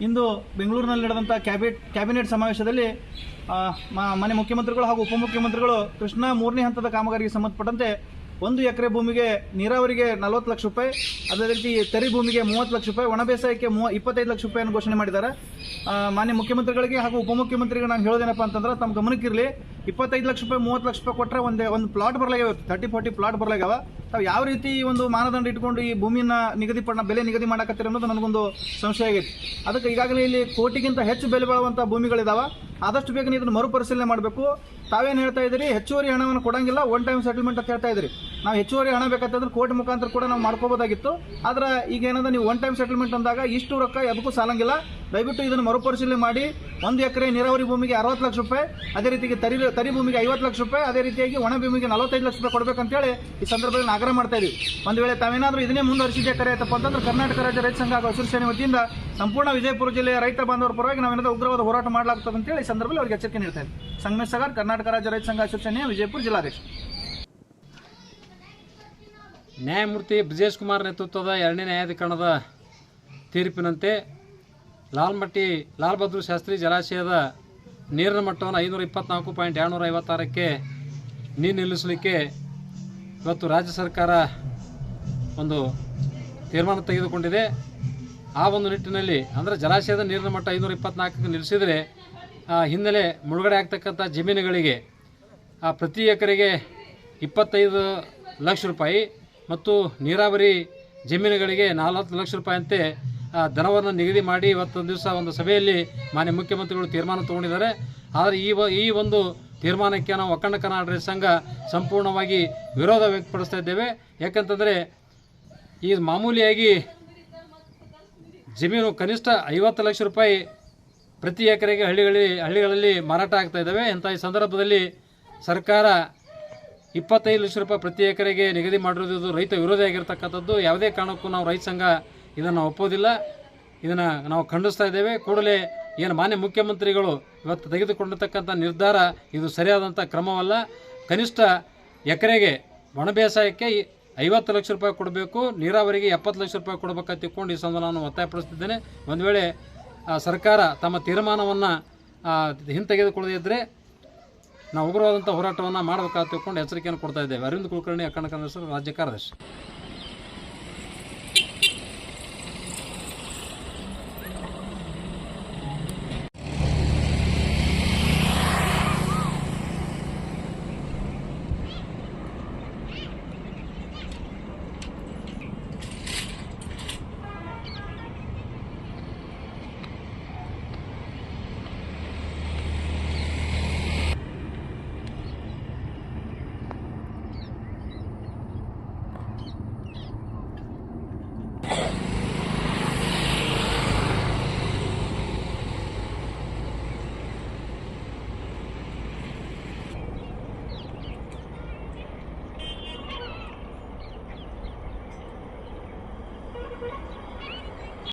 ಇಂದು ಬೆಂಗಳೂರಿನಲ್ಲಿ ನಡೆದಂಥ cabinet cabinet ಸಮಾವೇಶದಲ್ಲಿ ಮನೆ ಮುಖ್ಯಮಂತ್ರಿಗಳು ಹಾಗೂ ಉಪಮುಖ್ಯಮಂತ್ರಿಗಳು ಕೃಷ್ಣಾ ಮೂರನೇ ಹಂತದ ಕಾಮಗಾರಿಗೆ ಸಂಬಂಧಪಟ್ಟಂತೆ ಒಂದು ಎಕರೆ ಭೂಮಿಗೆ ನೀರಾವರಿಗೆ ನಲವತ್ತು ಲಕ್ಷ ರೂಪಾಯಿ, ಅದೇ ರೀತಿ ತೆರಿ ಭೂಮಿಗೆ ಮೂವತ್ತು ಲಕ್ಷ ರೂಪಾಯಿ, ಒಣ ಬೇಸಾಯಕ್ಕೆ ಮೂವ, ಇಪ್ಪತ್ತೈದು ಲಕ್ಷ ರೂಪಾಯಿಯನ್ನು ಘೋಷಣೆ ಮಾಡಿದ್ದಾರೆ. ಮಾನ್ಯ ಮುಖ್ಯಮಂತ್ರಿಗಳಿಗೆ ಹಾಗೂ ಉಪಮುಖ್ಯಮಂತ್ರಿಗೆ ನಾನು ಹೇಳೋದೇನಪ್ಪ ಅಂತಂದ್ರೆ, ತಮ್ಮ ಗಮನಕ್ಕಿರಲಿ, ಇಪ್ಪತ್ತೈದು ಲಕ್ಷ ರೂಪಾಯಿ, ಮೂವತ್ತು ಲಕ್ಷ ರೂಪಾಯಿ ಕೊಟ್ಟರೆ ಒಂದೇ, ಒಂದು ಪ್ಲಾಟ್ ಬರಲಾಗ್ಯಾವ ತರ್ಟಿ ಫೋರ್ಟಿ ಪ್ಲಾಟ್ ಬರಲಾಗ್ಯಾವ. ತಾವು ಯಾವ ರೀತಿ ಒಂದು ಮಾನದಂಡ ಇಟ್ಕೊಂಡು ಈ ಭೂಮಿನ ನಿಗದಿ ಬೆಲೆ ನಿಗದಿ ಮಾಡಕತ್ತೀರಿ ಅನ್ನೋದು ನನಗೊಂದು ಸಂಶಯ ಆಗೈತಿ. ಅದಕ್ಕೆ ಈಗಾಗಲೇ ಇಲ್ಲಿ ಕೋಟಿಗಿಂತ ಹೆಚ್ಚು ಬೆಲೆ ಬಾಳುವಂಥ ಭೂಮಿಗಳಿದಾವೆ. ಆದಷ್ಟು ಬೇಗನೆ ಇದನ್ನು ಮರುಪರಿಶೀಲನೆ ಮಾಡಬೇಕು. ತಾವೇನು ಹೇಳ್ತಾ ಇದ್ದೀರಿ? ಹೆಚ್ಚುವರಿ ಹಣವನ್ನು ಕೊಡಂಗಿಲ್ಲ ಒನ್ ಟೈಮ್ ಸೆಟಲ್ಮೆಂಟ್ ಅಂತ ಹೇಳ್ತಾ ಇದ್ದೀರಿ. ನಾವು ಹೆಚ್ಚುವರಿ ಹಣ ಬೇಕಂತಂದ್ರೆ ಕೋರ್ಟ್ ಮುಖಾಂತರ ಕೂಡ ನಾವು ಮಾಡ್ಕೋಬೋದಾಗಿತ್ತು. ಆದ್ರೆ ಈಗ ಏನಂದ್ರೆ ನೀವು ಒನ್ ಟೈಮ್ ಸೆಟಲ್ಮೆಂಟ್ ಅಂದಾಗ ಇಷ್ಟು ರೊಕ್ಕ ಯಾವುದಕ್ಕೂ ಸಾಲಂಗಿಲ್ಲ. ದಯವಿಟ್ಟು ಇದನ್ನು ಮರುಪರಿಶೀಲನೆ ಮಾಡಿ. ಒಂದು ಎಕರೆ ನೀರಾವರಿ ಭೂಮಿಗೆ ಅರವತ್ತು ಲಕ್ಷ ರೂಪಾಯಿ, ಅದೇ ರೀತಿಗೆ ತರಿ ತರಿ ಭೂಮಿಗೆ ಐವತ್ತು ಲಕ್ಷ ರೂಪಾಯಿ, ಅದೇ ರೀತಿಯಾಗಿ ಒಣ ಭೂಮಿಗೆ ನಲವತ್ತೈದು ಲಕ್ಷ ರೂಪಾಯಿ ಕೊಡಬೇಕಂತೇಳಿ ಈ ಸಂದರ್ಭದಲ್ಲಿ ನಾಗರ ಮಾಡ್ತಾ ಇದೀವಿ. ಒಂದು ವೇಳೆ ತಾವೇನಾದರೂ ಇದನ್ನೇ ಮುಂದುವರಿಸಿದ್ದೆ ಕರೆ ಆಯ್ತಪ್ಪ ಅಂತಂದ್ರೆ ಕರ್ನಾಟಕ ರಾಜ್ಯ ರೈತ ಸಂಘ ಹಾಗೂ ಹಸಿರು ಸೇನೆ ವತಿಯಿಂದ ಸಂಪೂರ್ಣ ವಿಜಯಪುರ ಜಿಲ್ಲೆಯ ರೈತ ಬಾಂಧವರ ಪರವಾಗಿ ನಾವೇನಾದ್ರೂ ಉಗ್ರವಾದ ಹೋರಾಟ ಮಾಡಲಾಗ್ತದೆ ಅಂತೇಳಿ ಈ ಸಂದರ್ಭದಲ್ಲಿ ಅವರಿಗೆ ಎಚ್ಚರಿಕೆ ನೀಡ್ತಾ ಇದ್ದೀವಿ ಸಂಗಮೇಶ್ ಸಗಾರ್ ಕರ್ನಾಟಕ ರಾಜ್ಯ ರೈತ ಸಂಘ ಅಸೋಸಿಯೇಷನ್ ವಿಜಯಪುರ ಜಿಲ್ಲಾಧ್ಯಕ್ಷ ನ್ಯಾಯಮೂರ್ತಿ ಬ್ರಿಜೇಶ್ ಕುಮಾರ್ ನೇತೃತ್ವದ ಎರಡನೇ ನ್ಯಾಯಾಧಿಕರಣದ ತೀರ್ಪಿನಂತೆ ಲಾಲ್ಮಟ್ಟಿ ಲಾಲ್ ಬಹದ್ದೂರ್ ಶಾಸ್ತ್ರಿ ಜಲಾಶಯದ ನೀರಿನ ಮಟ್ಟವನ್ನು ಐನೂರ ಇಪ್ಪತ್ನಾಲ್ಕು ಪಾಯಿಂಟ್ ಎರಡುನೂರ ಐವತ್ತಾರಕ್ಕೆ ನೀರು ನಿಲ್ಲಿಸಲಿಕ್ಕೆ ಇವತ್ತು ರಾಜ್ಯ ಸರ್ಕಾರ ಒಂದು ತೀರ್ಮಾನ ತೆಗೆದುಕೊಂಡಿದೆ. ಆ ಒಂದು ನಿಟ್ಟಿನಲ್ಲಿ, ಅಂದರೆ ಜಲಾಶಯದ ನೀರಿನ ಮಟ್ಟ ಐನೂರ ಇಪ್ಪತ್ನಾಲ್ಕಕ್ಕೆ ನಿಲ್ಲಿಸಿದರೆ ಹಿನ್ನೆಲೆ ಮುಳುಗಡೆ ಆಗ್ತಕ್ಕಂಥ ಜಮೀನುಗಳಿಗೆ ಪ್ರತಿ ಎಕರೆಗೆ ಇಪ್ಪತ್ತೈದು ಲಕ್ಷ ರೂಪಾಯಿ ಮತ್ತು ನೀರಾವರಿ ಜಮೀನುಗಳಿಗೆ ನಾಲ್ವತ್ತು ಲಕ್ಷ ರೂಪಾಯಿಯಂತೆ, ಆ ದರವನ್ನು ನಿಗದಿ ಮಾಡಿ ಇವತ್ತೊಂದು ದಿವಸ ಒಂದು ಸಭೆಯಲ್ಲಿ ಮಾನ್ಯ ಮುಖ್ಯಮಂತ್ರಿಗಳು ತೀರ್ಮಾನ ತಗೊಂಡಿದ್ದಾರೆ. ಆದರೆ ಈ ಈ ಒಂದು ತೀರ್ಮಾನಕ್ಕೆ ನಾವು ಒಕ್ಕಂಡ ಕನ್ನಡ ಸಂಘ ಸಂಪೂರ್ಣವಾಗಿ ವಿರೋಧ ವ್ಯಕ್ತಪಡಿಸ್ತಾ ಇದ್ದೇವೆ. ಯಾಕಂತಂದರೆ ಈ ಮಾಮೂಲಿಯಾಗಿ ಜಮೀನು ಕನಿಷ್ಠ ಐವತ್ತು ಲಕ್ಷ ರೂಪಾಯಿ ಪ್ರತಿ ಎಕರೆಗೆ ಹಳ್ಳಿಗಳಲ್ಲಿ ಹಳ್ಳಿಗಳಲ್ಲಿ ಮಾರಾಟ ಆಗ್ತಾ ಇದ್ದಾವೆ. ಇಂಥ ಈ ಸಂದರ್ಭದಲ್ಲಿ ಸರ್ಕಾರ ಇಪ್ಪತ್ತೈದು ಲಕ್ಷ ರೂಪಾಯಿ ಪ್ರತಿ ಎಕರೆಗೆ ನಿಗದಿ ಮಾಡಿರೋದು ರೈತ ವಿರೋಧಿ ಆಗಿರ್ತಕ್ಕಂಥದ್ದು. ಯಾವುದೇ ಕಾರಣಕ್ಕೂ ನಾವು ರೈತ ಸಂಘ ಇದನ್ನು ಒಪ್ಪೋದಿಲ್ಲ. ಇದನ್ನು ನಾವು ಖಂಡಿಸ್ತಾ ಇದ್ದೇವೆ. ಕೂಡಲೇ ಏನು ಮಾನ್ಯ ಮುಖ್ಯಮಂತ್ರಿಗಳು ಇವತ್ತು ತೆಗೆದುಕೊಂಡಿರ್ತಕ್ಕಂಥ ನಿರ್ಧಾರ ಇದು ಸರಿಯಾದಂಥ ಕ್ರಮವಲ್ಲ. ಕನಿಷ್ಠ ಎಕರೆಗೆ ಒಣ ಬೇಸಾಯಕ್ಕೆ ಐವತ್ತು ಲಕ್ಷ ರೂಪಾಯಿ ಕೊಡಬೇಕು. ನೀರಾವರಿಗೆ ಎಪ್ಪತ್ತು ಲಕ್ಷ ರೂಪಾಯಿ ಕೊಡಬೇಕಂತ ತಿಳ್ಕೊಂಡು ಈ ಸಂದರ್ಭ ನಾನು ಒತ್ತಾಯಪಡಿಸ್ತಿದ್ದೇನೆ. ಒಂದು ವೇಳೆ ಸರ್ಕಾರ ತಮ್ಮ ತೀರ್ಮಾನವನ್ನು ಹಿಂತೆಗೆದುಕೊಳ್ಳದೇ ಇದ್ದರೆ ನಾವು ಉಗ್ರವಾದಂಥ ಹೋರಾಟವನ್ನು ಮಾಡಬೇಕಾದ ತಿಳ್ಕೊಂಡು ಎಚ್ಚರಿಕೆಯನ್ನು ಕೊಡ್ತಾ ಇದ್ದೇವೆ. ಅರವಿಂದ್ ಕುಲಕರ್ಣಿ ಅಕ್ಕಣ ಕಾಂಗ್ರೆಸ್ ರಾಜ್ಯ ಕಾರ್ಯದರ್ಶಿ.